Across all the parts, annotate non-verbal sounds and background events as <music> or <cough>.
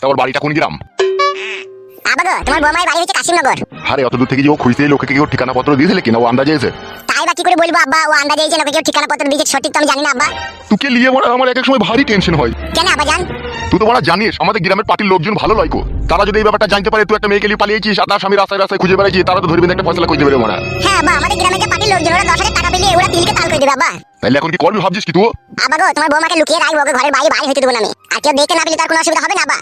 তা ওর বাড়িটা কোন গ্রাম? বাবা গো তোমার বৌমার বাড়ি হচ্ছে কাশিমনগর। আরে অত দূর থেকে যে ও খুঁজতে লোকে কি ঠিকানা পত্র দিয়েছিলে কিনা? ও আন্দাজে এসে। তাই বা কি করে বলব আব্বা? ও আন্দাজে এই লোকে কেউ ঠিকানা পত্র দিয়েছে সঠিক তো আমি জানি না আব্বা। তোকে নিয়ে বড় আমার এক এক সময় ভারী টেনশন হয়। কেন আব্বা জান? তুই তো বড় জানিস আমাদের গ্রামের পার্টির লোকজন ভালো লয়কো। তারা যদি এই ব্যাপারটা জানতে পারে তুই একটা মেয়েকে নিয়ে পালিয়েছিস আর তার স্বামী রাস্তায় রাস্তায় খুঁজে বেড়াইছি তারা তো ধরবি না একটা ফয়সলা করে দেবে মনে হ্যাঁ আব্বা আমাদের গ্রামে যে পার্টির লোকজন ওরা দশ হাজার টাকা পেলে ওরা তিলকে তাল করে দেবে আব্বা। তাহলে এখন কি করবি ভাবছিস কি তুই? আব্বা গো তোমার বৌমাকে লুকিয়ে রাখব ওকে ঘরের বাইরে বাইরে হইতে দেবো না আমি। আর কেউ দেখে না পেলে তার কোনো অসুবিধা হবে না আব্বা।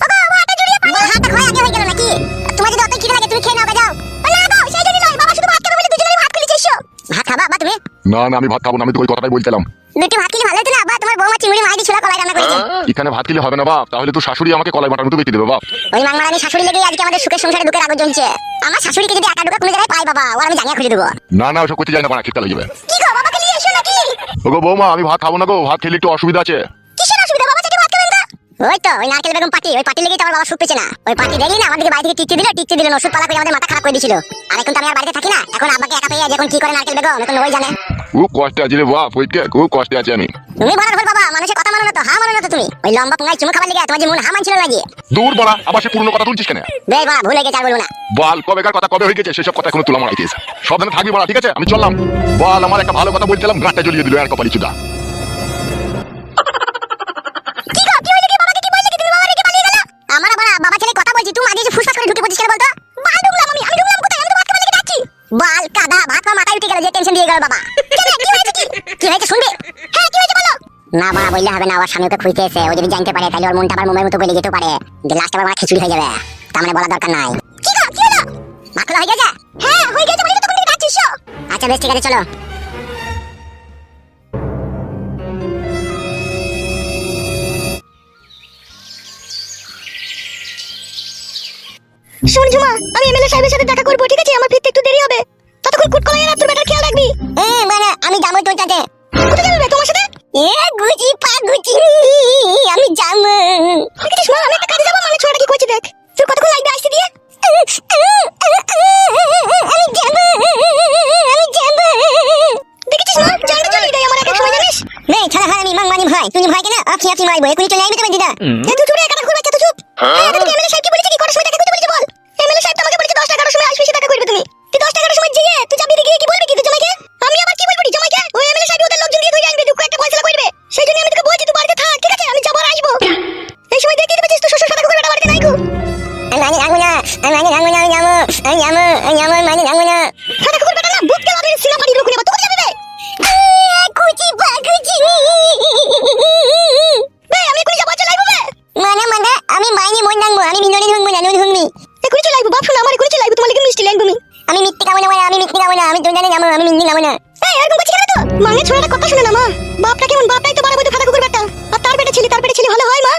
বাবা, ও হাতটা জড়িয়ে পড়ল। হাতটা ক্ষয় আগে হয়ে গেল নাকি? তোমার যদি অতই খিদে লাগে, তুমি খেয়ে নাও, যাও। না গো, সেই জন্য নয়, বাবা শুধু ভাত খাবে বলে দুজনেরই ভাত খেয়ে এসো। ভাত খাবা আব্বা তুমি? না না আমি ভাত খাব না আমি তো ওই কথাটাই বলছিলাম দুটি ভাত খেলে ভালো হতো না আব্বা, তোমার বৌমা চিংড়ি মাছ দিয়ে ছোলা কলাই রান্না করেছে। এখানে ভাত খেলে হবে না বাপ তাহলে তো শাশুড়ি আমাকে কলাই বাটার মতো বেঁচে দেবে বাপ ওই মাংমারানি শাশুড়ি লেগেই আজকে আমাদের সুখের সংসারে দুঃখের আগুন জ্বলছে। আমার শাশুড়িকে যদি একা ঢুকে কোনো জায়গায় পাই বাবা, ওর আমি জাঙ্গিয়া খুঁজে দেবো। না না ওসব করতে যাই না বানা খিটকা লেগে যাবে কি গো, বাবাকে নিয়ে এসো নাকি? ওগো বৌমা আমি ভাত খাব না গো ভাত খেলে একটু অসুবিধা আছে ওই তো, ওই নারকেল বেগম পার্টি, ওই পার্টি লেগেই তো আমার বাবা সুখ পেয়েছে না। ওই পার্টি দেখেই না আমাদেরকে বাড়ি থেকে টিকতে দিল, টিকতে দিল ওষুধ পালা করে আমাদের মাথা খারাপ করে দিয়েছিল। আর এখন তো আমি আর বাড়িতে থাকি না, এখন আব্বাকে একা পেয়ে এখন কি করে নারকেল বেগম, এখন ওই জানে। খুব কষ্টে আছে রে বাপ ওইকে খুব কষ্টে আছে আমি তুমি বড় ভুল বাবা, মানুষের কথা মানো না তো, হা মানো না তো তুমি। ওই লম্বা পুঙ্গায় চুমু খাবার লেগে তোমার যে মন হা মানছিল নাকি? দূর বড়া আবার সে পুরনো কথা তুলছিস কেন বেশ বাবা, ভুলে গেছে আর বলব না। বল কবেকার কথা কবে হয়ে গেছে সেসব কথা এখনও তুলা মারাইছিস সাবধানে থাকবি বড়া ঠিক আছে আমি চললাম বল আমার একটা ভালো কথা বলছিলাম গাঁটটা জ্বলিয়ে দিল আর কপালি চুদা বললে হবে না ওর স্বামী ওকে খুঁজতে এসে ও যদি জানতে পারে তাহলে ওর মনটা আবার মোমের মতো গলে যেতে পারে। যে লাস্ট আবার আমার খিচুড়ি হয়ে যাবে। তার মানে বলা দরকার নাই। কি গো কি হলো? ভাত হয়ে গেছে? হ্যাঁ হয়ে গেছে বলে তো ডাকছিস আচ্ছা বেশ ঠিক আছে চলো। শোন ঝুমা আমি এমএলএ সাহেবের সাথে দেখা করব ঠিক আছে? আমার ফিরতে একটু দেরি হবে। ততক্ষণ কুট কলাই আর তোর বেটার খেয়াল রাখবি। মানে আমি যাব তোর সাথে। কোথায় যাবি? তোমার সাথে এ গুচি পা আমি যাব দেখিস মা আমি একটা কাজে যাব মানে ছোড়াটা কি করছে দেখ। তুই কতক্ষণ লাগবে আসতে দিয়ে? আমি যাব আমি যাব দেখেছিস মা জানটা চলে দেয় আমার এক এক সময় জানিস? নেই ছাড়া হয় মাংমানি ভাই তুমি ভাই কেন? আপনি আপনি মারবো এখনই চলে আসবে তোমার দিদা। আমি মিননি ঢুকবো না নুন ঢুকবি এখনই চলে আইবো বাপ শোনা আমার এখনই চলে আইবো তোমার লেগে মিষ্টি লাগবে আমি আমি মিথ্যে খাব না আমি মিথ্যে খাব না আমি দুজনে যাব আমি মিন্নি খাব না। এই এরকম করছিস কেন তো? মানে ছোড়াটা কথা শুনে না মা। বাপটা কেমন বাপটাই তো বাড়াবো তো খাতা কুকুর বেটা আর তার পেটে ছেলে তার পেটে ছেলে ভালো হয় মা?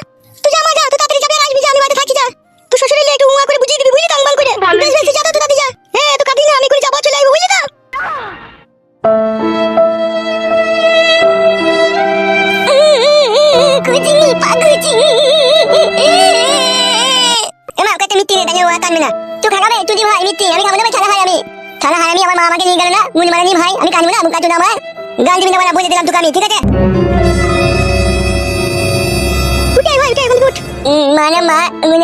তুই যা মা যা তুই তাড়াতাড়ি যাবি আর আসবি যা আমি বাড়িতে থাকি যা। তুই শ্বশুরে একটু উমা করে বুঝিয়ে দিবি বুঝলি তো আংবাং করে? বেশ বেশ যা তো তুই তাড়াতাড়ি যা। হ্যাঁ তো কাঁদি না আমি করে যাব চলে আইবো বুঝলি তো? দাঁড়িয়ে না তুই খাগাবে তুই দি ভাই? মিত্তি আমি খাব না ভাই ছাড়া হয় আমি। ছাড়া হয় আমি আমার মা আমাকে নিয়ে গেল না। মুনি মারানি ভাই আমি কানবো না মুখ কাটু না আমার। গাল দিবি না বলে বলে দিলাম তোকে আমি ঠিক আছে? উঠে ভাই উঠে এখন উঠ। মানে মা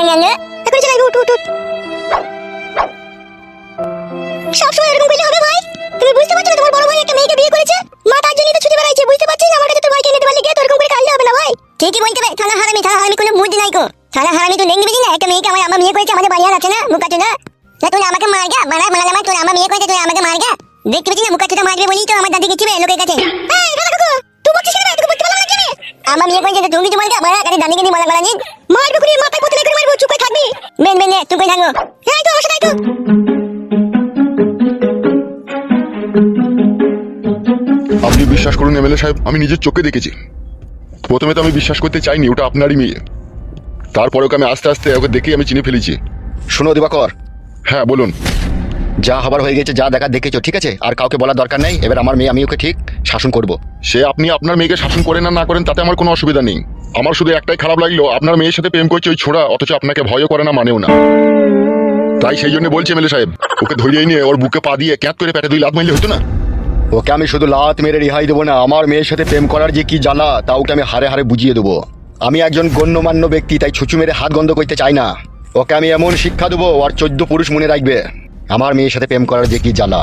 গেল এখন চলে উঠ উঠ উঠ। সবসময় এরকম করলে হবে ভাই। তুমি বুঝতে পারছ না তোমার বড় ভাই একটা মেয়েকে বিয়ে করেছে? মা তার জন্যই তো ছুটে বেড়াইছে বুঝতে পারছিস? আমার কাছে তোর ভাইকে নিতে পারলে গিয়ে তো এরকম করে কাটলে হবে না ভাই? ঠিকই বলতে হবে থানা হারামি থানা হারামি কোনো বুদ্ধি নাই কো হারামি তুই দেখবি না? একটা মেয়েকে আমার আমার বিয়ে করেছে আমাদের বাড়ি আর আছে না? মুখা চোদা না তুই আমাকে মার গা মারা মারা আমার তুই আমার বিয়ে করেছে তুই আমাকে মার গা। দেখতে না? মুখা চোদা মারবে বলি তো আমার দাদি গেছিবে লোকের কাছে। এই দাদা কাকু তুই বলছিস কেন তোকে বলতে পারলাম না কেন? আমার বিয়ে করেছে তুমি বলতে মারা কাছে দাদিকে নিয়ে মারা মারা নিন মারবে করে মাথায় করে মারবো চুপ করে থাকবি? তুই কই থাকব। এই তো আমার তো। আপনি বিশ্বাস করুন এমএলএ সাহেব আমি নিজের চোখে দেখেছি। প্রথমে তো আমি বিশ্বাস করতে চাইনি ওটা আপনারই মেয়ে। তারপরে ওকে আমি আস্তে আস্তে ওকে দেখেই আমি চিনে ফেলেছি? শোনো দিবাকর। হ্যাঁ বলুন। যা হবার হয়ে গেছে যা দেখা দেখেছ ঠিক আছে? আর কাউকে বলার দরকার নেই এবার আমার মেয়ে আমি ওকে ঠিক শাসন করব। সে আপনি আপনার মেয়েকে শাসন করেন না না করেন তাতে আমার কোনো অসুবিধা নেই। আমার শুধু একটাই খারাপ লাগল আপনার মেয়ের সাথে প্রেম করছে ওই ছোড়া অথচ আপনাকে ভয়ও করে না মানেও না। তাই সেই জন্য বলছি মেলে সাহেব ওকে ধরিয়ে নিয়ে ওর বুকে পা দিয়ে ক্যাঁত করে পেটে দুই লাত মারলে হতো না? ওকে আমি শুধু লাত মেরে রেহাই দেবো না আমার মেয়ের সাথে প্রেম করার যে কি জ্বালা তা ওকে আমি হারে হারে বুঝিয়ে দেবো। আমি একজন গণ্যমান্য ব্যক্তি তাই ছুচু মেরে হাত গন্ধ করতে চাই না। ওকে আমি এমন শিক্ষা দেবো আর চোদ্দ পুরুষ মনে রাখবে। আমার মেয়ের সাথে প্রেম করার যে কি জ্বালা।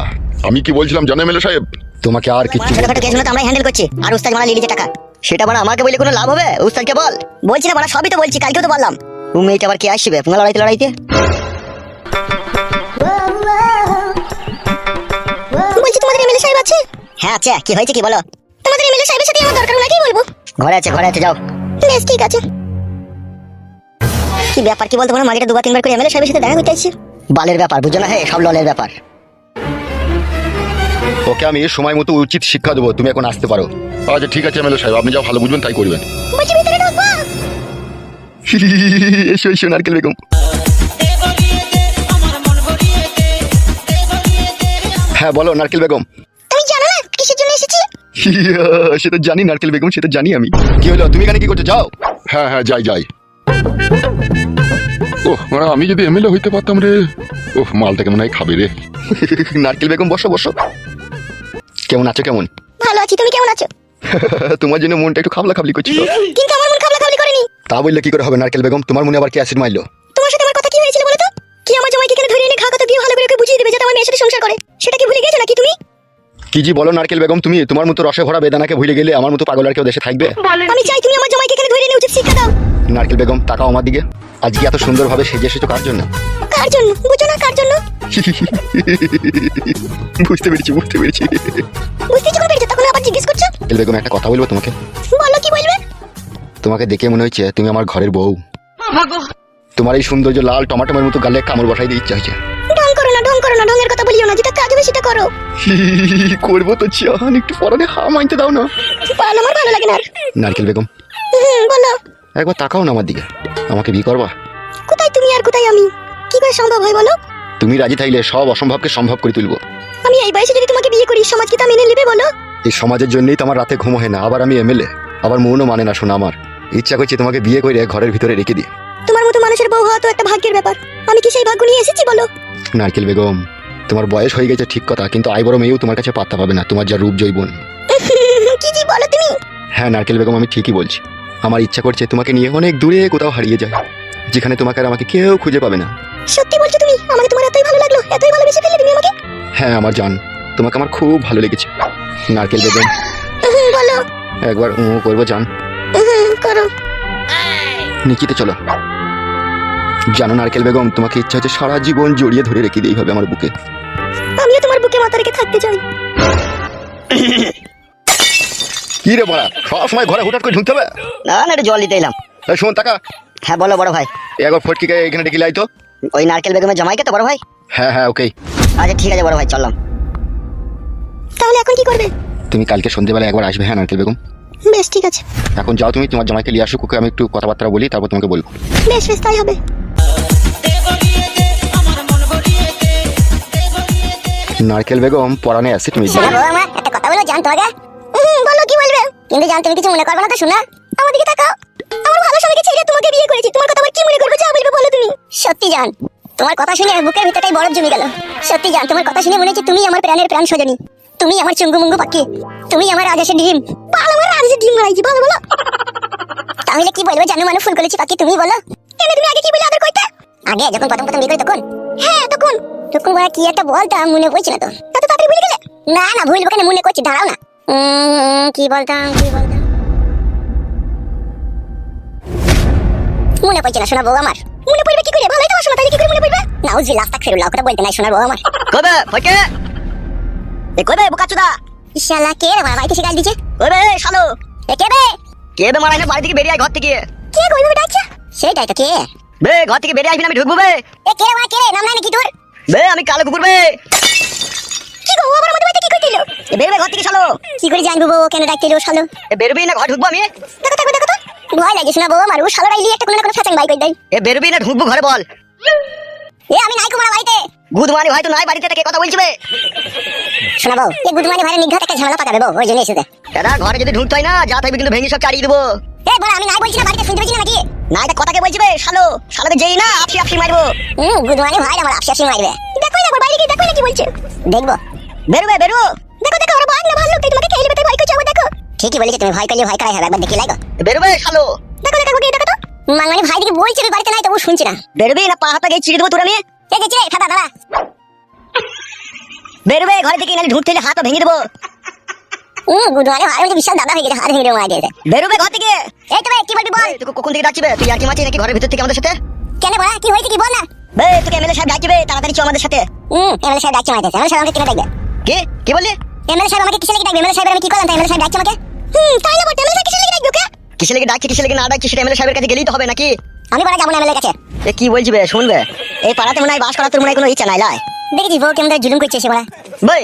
আমি কি বলছিলাম জানো এমএলএ সাহেব? তোমাকে আর কিচ্ছু ছোটখাটো কেসগুলো তো আমরা হ্যান্ডেল করছি। আর উস্তাদ মারা লিলিছে টাকা। সেটা মানে আমাকে বলে কোনো লাভ হবে? উস্তাদকে বল। বলছি না বড়া সবই তো বলছি কালকেও তো বললাম। ও মেয়েটা আবার কে আসবে? পুঙ্গা লড়াইতে লড়াইতে। বলছি তোমাদের এমএলএ সাহেব আছে? হ্যাঁ আচ্ছা কি হয়েছে কি বলো? তোমাদের এমএলএ সাহেবের সাথে আমার দরকার ওনাকেই বলব? ঘরে আছে ঘরে আছে যাও। বেশ ঠিক আছে। কি ব্যাপার কি বলতো বলো মাগিটা দুবার তিনবার করে এমএলএ সাহেবের সাথে দেখা করতে আসছে বালের ব্যাপার বুঝো না হে সব ললের ব্যাপার। ওকে আমি সময় মতো উচিত শিক্ষা দেবো তুমি এখন আসতে পারো। আচ্ছা ঠিক আছে এমএলএ সাহেব আপনি যা ভালো বুঝবেন তাই করবেন। এসো এসো নারকেল বেগম। হ্যাঁ বলো নারকেল বেগম। <laughs> সেটা জানি নারকেল বেগম সেটা জানি আমি। কি হলো? তুমি এখানে কি করছ? যাও। হ্যাঁ হ্যাঁ যাই যাই। ওহ মানে আমি যদি এমএলএ হইতে পারতাম রে। ওহ মালটা কেমন হয় খাবে রে। <laughs> নারকেল বেগম বসো বসো। কেমন আছো কেমন? ভালো আছি তুমি কেমন আছো? <laughs> তোমার জন্য মনটা একটু খাবলা খাবলি করছিল। কিন্তু আমার মন খাবলা খাবলি করেনি। তা বললে কি করে হবে নারকেল বেগম? তোমার মনে আবার কি অ্যাসিড মাইলো তোমার সাথে আমার কথা কি হয়েছিল বলো তো? কি আমার জামাইকে এখানে ধরে এনে খাওয়া কথা দিয়ে ভালো করে ওকে বুঝিয়ে দেবে যাতে আমার মেয়ের সাথে সংসার করে? সেটা কি ভুলে গেছো নাকি তুমি? কি জি বলো নারকেল বেগম তুমি তোমার মতো রসে ভরা বেদানাকে ভুলে গেলে আমার মতো পাগল আর কেউ দেশে থাকবে? আমি চাই তুমি আমার জামাইকে এখানে ধরে এনে উচিত শিক্ষা দাও। নারকেল বেগম তাকাও আমার দিকে। আজকে এত সুন্দরভাবে সেজে এসেছ কার জন্য? কার জন্য? বুঝো না কার জন্য। বুঝতে পেরেছি বুঝতে পেরেছি। বুঝতে যখন পেরেছ তখন আবার জিজ্ঞেস করছ? নারকেল বেগম একটা কথা বলব তোমাকে? বলো কি বলবে? তোমাকে দেখে মনে হচ্ছে তুমি আমার ঘরের বউ। তোমার এই সৌন্দর্য লাল টমাটোমের মতো গালে কামড় বসাই দিয়ে ইচ্ছা হয়েছে। ঢং করো না ঢং করো না ঢঙের কথা বলিও না যেটা কাজ হবে সেটা করো। <laughs> করব তো চান একটু পরানে হা মানতে দাও না। পাল আমার ভালো লাগে না নারকেল বেগম। বলো। একবার তাকাও না আমার দিকে আমাকে বিয়ে করবা? কোথায় তুমি আর কোথায় আমি? কি করে সম্ভব হয় বলো? তুমি রাজি থাকলে সব অসম্ভবকে সম্ভব করে তুলবো। আমি এই বয়সে যদি তোমাকে বিয়ে করি সমাজ কি তা মেনে নেবে বলো? এই সমাজের জন্যই তো আমার রাতে ঘুম হয় না আবার আমি এমএলএ আবার মনও মানে না শোনা আমার। ইচ্ছা করছে তোমাকে বিয়ে করে ঘরের ভিতরে রেখে দিই। তোমার মতো মানুষের বউ হওয়া তো একটা ভাগ্যের ব্যাপার। আমি কি সেই ভাগ্য নিয়ে এসেছি বলো? নারকেল বেগম তোমার বয়স হয়ে গেছে ঠিক কথা কিন্তু আই বড় মেয়েও তোমার কাছে পাত্তা পাবে না তোমার যা রূপ জৈবন <laughs> কি জি বলো তুমি? হ্যাঁ নারকেল বেগম আমি ঠিকই বলছি। আমার ইচ্ছা করছে তোমাকে নিয়ে অনেক দূরে কোথাও হারিয়ে যায় যেখানে তোমাকে আর আমাকে কেউ খুঁজে পাবে না। সত্যি বলছো তুমি? আমাকে তোমার এতই ভালো লাগল এতই ভালোবেসে ফেললে তুমি আমাকে? হ্যাঁ আমার জান তোমাকে আমার খুব ভালো লেগেছে। নারকেল <laughs> বেগম। বলো। একবার ও করব জান। <laughs> করো। নিকিতে চলো। জানো নারকেল বেগম তোমাকে ইচ্ছা হচ্ছে সারা জীবন জড়িয়ে ধরে রেখে দিই হবে আমার বুকে। আমিও তোমার বুকে মাথা রেখে থাকতে চাই। কি রে বড়া সব সময় ঘরে হুটাট করে ঢুকতে হবে? না না একটু জল দিতে এলাম। এই শোন টাকা হ্যাঁ বলো বড় ভাই। একবার ফটকিকে এখানে ডেকে লাই তো। ওই নারকেল বেগমের জামাইকে তো বড় ভাই? হ্যাঁ হ্যাঁ ওকে আচ্ছা ঠিক আছে বড় ভাই চললাম। তাহলে এখন কি করবে? তুমি কালকে সন্ধ্যেবেলা একবার আসবে হ্যাঁ নারকেল বেগম? বেশ ঠিক আছে। এখন যাও তুমি তোমার জামাইকে নিয়ে আসো ওকে আমি একটু কথাবার্তা বলি তারপর তোমাকে বলব। বেশ বেশ তাই হবে। নারকেল বেগম পরানে অ্যাসিড আমার একটা কথা বলো জান তোমাকে হুম, বলো কি বলবে? কিন্তু জান তুমি কিছু মনে করবে না তো শোনা। আমার দিকে তাকাও। আমার ভালো স্বামীকে ছেড়ে তোমাকে বিয়ে করেছি। তোমার কথা আবার কি মনে করবে যা বলবে বলো তুমি। সত্যি জান তোমার কথা শুনে বুকের ভিতরটাই বরফ জমে গেল। সত্যি জান তোমার কথা শুনে মনে হচ্ছে তুমি আমার প্রাণের প্রাণ সজনী। তুমি আমার চুঙ্গু মুঙ্গু পাখি। তুমি আমার রাজেশের ডিম। পাল আমার রাজেশের ডিম মারাইছি বলো বলো। তাহলে কি বলব জানো মানে ফুল করেছি পাখি তুমি বলো। কেন তুমি আগে কি বলে আদর করতে? আগে যখন প্রথম প্রথম বিয়ে করি তখন? হ্যাঁ তখন। তখন বলা কি একটা বলতাম মনে পড়ছে না তো। এত তাড়াতাড়ি ভুলে গেলে? না না ভুলবো কেন? মনে করছি দাঁড়াও না। কি বলতাম কি বলতাম? মনে পড়ছে না শোনা বউ আমার। মনে পড়বে কি করে? ভালোই তো শোনা তাহলে কি করে মনে পড়বে? না উজি লাস্ট ফেরুল কথা বলতে নাই শোনার বউ আমার। কবে? ফটকে? এ কবে বোকাচুদা? ইশালা কে রে আমার বাড়িতে শিকাল দিছে কবে শালো? এ কে বে কে বে মারাই না বাড়ি থেকে বেরিয়ে আয় ঘর থেকে? কে কই ভাবে ডাকছে? সেটাই তো কে? বে ঘর থেকে বেরিয়ে আসবি না আমি ঢুকবো বে। এ কে মা কে রে? নাম নাই নাকি তোর। বে আমি কালো কুকুর বে। কি গো আমাদের বাড়িতে কি কইছিল এ বেরবে ঘর থেকে শালো কি করে জানব বউ কেন ডাকছিল শালো এ বেরবি না ঘর ঢুকবো আমি। দেখো দেখো দেখো তো। ভয় লাগে শোনা বউ আমার ও শালো রাইলি একটা কোনো না কোনো ফ্যাচাং বাই কই দেয়। এ বেরবি না ঢুকবো ঘরে বল। এ আমি নাই কুমার বাড়িতে। গুদমানি ভাই তো নাই বাড়িতে থেকে কথা বলছি বে। শোনা বউ এ গুদমানি ভাইয়ের নিঘাত একটা ঝামেলা পাকাবে বউ ওই জন্য এসেছে। দাদা ঘরে যদি ঢুকতে হয় না যা থাকবে কিন্তু ভেঙে সব চাড়িয়ে দেবো। এ বড় আমি নাই বলছি না বাড়িতে শুনতে পেয়েছি না নাকি? না এটা কথাকে বলছি বে শালো। শালোকে যেই না আপসি আপসি মারবো। হুম গুদমানি ভাই আমার আপসি আপসি মারবে। দেখো না বাইরে গিয়ে দেখো না কি বলছে। দেখব। বেরোবে বেরো। দেখো দেখো ওরা ভাগ না ভালো তোমাকে খেয়ে নেবে তাই ভয় করছে আমার দেখো। ঠিকই বলেছে তুমি ভয় করলে ভয় করাই হবে একবার দেখি লাগো বেরোবে শালো। দেখো দেখো ওকে দেখো তো। মাঙ্গানি ভাই দিকে বলছে বাড়িতে নাই তবু শুনছি না। বেরোবি না পা হাতা গিয়ে চিড়ে দেবো তোর আমি এই যে চিরে খাবা দাদা। বেরোবে ঘরে থেকে নাহলে ঢুকতে হাত ভেঙে দেবো। হুম বিশাল দাদা হয়ে গেছে হাত ভেঙে মারা দিয়েছে বেরোবে ঘর থেকে। এই তো কি বলবি বল? ডাকছিবে তুই আর মারছিস নাকি ঘরের ভিতর থেকে আমাদের সাথে? কেন বলা? কি হয়েছে কি বল না। বে তোকে এমএলএ সাহেব ডাকছিবে তাড়াতাড়ি চ আমাদের সাথে। হুম এমএলএ সাহেব ডাকছে মারতেছে এমএলএ সাহেব আমাকে কেন ডাকবে? কি? কি বললি? এমএলএ সাহেব আমাকে কিসে লেগে ডাকবে? এমএলএ সাহেব আমি কি করলাম? তাই এমএলএ সাহেব ডাকছে আমাকে? হুম তাই না বলতে এমএলএ সাহেব কিসে লেগে ডাকবে ওকে? কিসে লেগে ডাকছি কিসে লেগে না ডাকছি সেটা এমএলএ সাহেবের কাছে গেলেই তো হবে নাকি? আমি বলা যাব না এমএলএ কাছে। এ কি বলছিবে শুনবে এই পাড়াতে মনে হয় বাস করার তোর মনে হয় কোনো ইচ্ছা নাই লাই। দেখেছিস বউ কেমন জুলুম করছে সে বলা। বই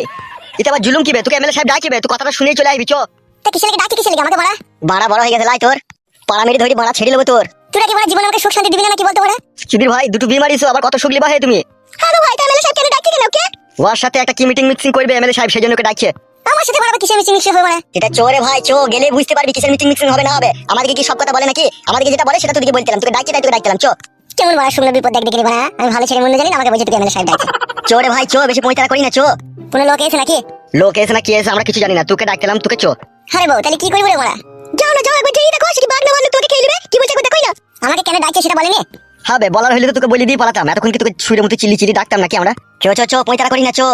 এটা আবার জুলুম কিবে? তোকে এমএলএ সাহেব ডাকছিবে তুই কথাটা শুনেই চলে আসবি চ। তা কিসে লেগে ডাকছে কিসে লেগে? আমাকে বলা। বাড়া বড় হয়ে গেছে লাই তোর। পাড়া মেরে ধরি বাড়া ছেড়ে নেব তোর। তুই নাকি বলা জীবনে আমাকে সুখ শান্তি দিবি না নাকি বলতে বলা সুধীর ভাই দুটো বিয়ে মারিস আবার কত শুকলি বা হে তুমি? হ্যাঁ গো ভাই তা এমএলএ সাহেব কেন ডাকছে কেন? ওকে ওর সাথে একটা কি মিটিং মিক্সিং করবে এমএলএ সাহেব সেই জন্য ওকে ডাকছে। আমার সাথে বলা কিসে মিশে মিশে হবে এটা চোরে ভাই চো গেলে বুঝতে পারবি কিসের মিটিং মিক্সিং হবে না হবে। আমাদেরকে কি সব কথা বলে নাকি? আমাদেরকে যেটা বলে সেটা তোকে বলতেলাম তোকে ডাকছি তাই তোকে ডাকতেলাম চো। কেমন বলা শুনলো বিপদ দেখ দেখলি বলা আমি ভালো ছেলে মন্দ জানি না, আমাকে বলছে তুই এমএলএ সাহেব ডাকছে। চোরে ভাই চো বেশি পয়তারা করি না চো। কোনো লোক এসে নাকি? লোক এসে না কি এসে আমরা কিছু জানি না। তোকে ডাকতেলাম তোকে চো। আরে বউ তাহলে কি করব রে বলা যাও না যাও একবার যেই দেখো সেটি বাঘ না তোকে খেয়ে নেবে? কি বলছে একবার দেখোই না আমাকে কেন ডাকছে সেটা বলেনি? হবে বলার হইলে তো তোকে বলে দিয়ে পালাতাম। এতক্ষণ কি তোকে ছুঁড়ে মতো চিল্লি চিল্লি ডাকতাম নাকি আমরা? চো চো চো পয়তারা করি না চো।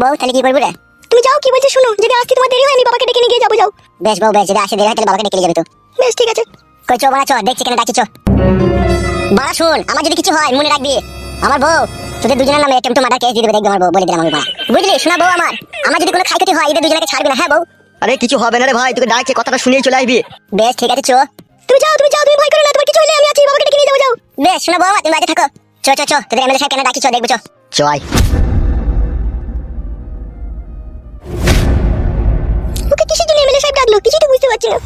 বউ তাহলে কি করব রে? তুমি যাও কি বলছে শুনো। যদি আসতে তোমার দেরি হয় আমি বাবাকে ডেকে নিয়ে যাব যাও। বেশ বউ বেশ যদি আসে দেরি হয় তাহলে বাবাকে ডেকে যাবে তো। বেশ ঠিক আছে। কই চো বাড়া চো দেখছি কেন ডাকছি চো। বাড়া শুন আমার যদি কিছু হয় মনে রাখবি। আমার বউ তোদের দুজনের নামে টেম্পো মার্ডার কেস দিয়ে দেবে দেখবি আমার বউ বলে দিলাম আমি বাড়া বুঝলি? শোনা বউ আমার আমার যদি কোনো ক্ষয়ক্ষতি হয় এদের দুজনকে ছাড়বি না হ্যাঁ বউ? আরে কিছু হবে না রে ভাই তোকে ডাকছে কথাটা শুনেই চলে আসবি। বেশ ঠিক আছে চো। তুমি যাও তুমি যাও তুমি ভয় করো না তোমার কিছু হলে আমি আছি বাবাকে ডেকে নিয়ে যাব যাও। বেশ শোনা বউ আমার তুমি বাড়িতে থাকো। চো চো চো তোদের এমএলএ সাহেব কেন ডাকি চো দেখব চো। চয়। ওকে কিসের জন্য এমএলএ সাহেব ডাকলো? কিছুই তো বুঝতে পারছি না।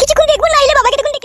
কিছুক্ষণ দেখব না এলে বাবাকে ডেকে